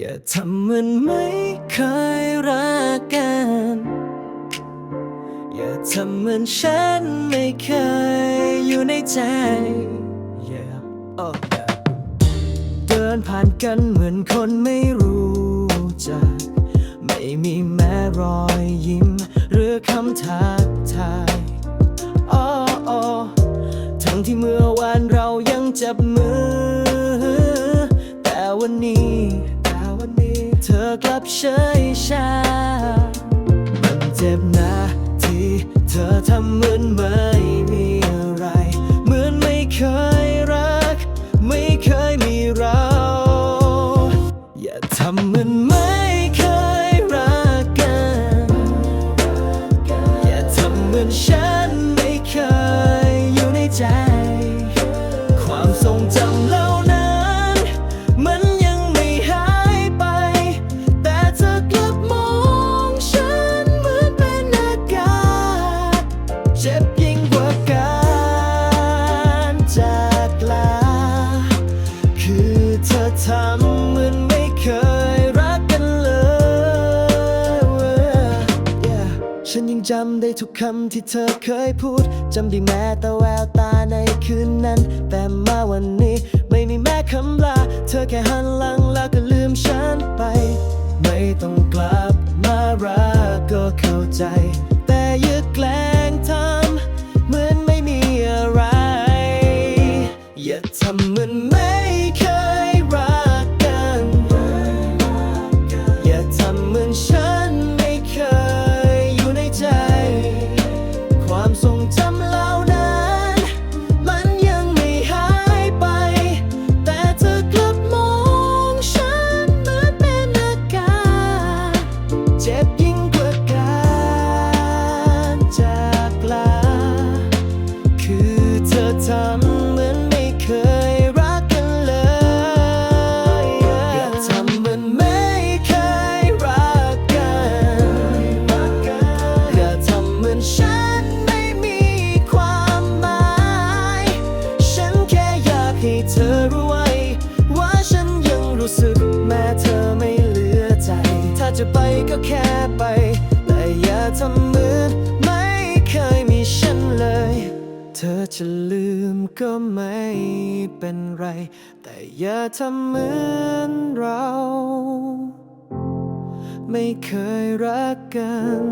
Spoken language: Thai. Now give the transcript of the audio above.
อย่าทำเหมือนไม่เคยรักกัน อย่าทำเหมือนฉันไม่เคยอยู่ในใจ yeah. oh, yeah. เดินผ่านกันเหมือนคนไม่รู้จัก ไม่มีแม้รอยยิ้ม หรือคำทักทายอ้ออ้อทั้งที่เมื่อวานเรายังจับมือ เฉยชา มันเจ็บนะที่เธอทำเหมือนไม่มีอะไร เหมือนไม่เคยรัก ไม่เคยมีเรา อย่าทำเหมือนไม่เคยรักกัน อย่าทำเหมือนฉันไม่เคยอยู่ในใจ ความทรงจำเล่า จำได้ทุกคำที่เธอเคยพูด จำได้แม้แต่แววตาในคืนนั้น แต่มาวันนี้ไม่มีแม้คำลา เธอแค่หันหลังแล้วก็ลืมฉันไป ไม่ต้องกลับมารักก็เข้าใจ แต่ย่าแกล้งทำเหมือนไม่มีอะไร อย่าทำเหมือน จะไปก็แค่ไป แต่อย่าทำเหมือนไม่เคยมีฉันเลย เธอจะลืมก็ไม่เป็นไร แต่อย่าทำเหมือนเรา ไม่เคยรักกัน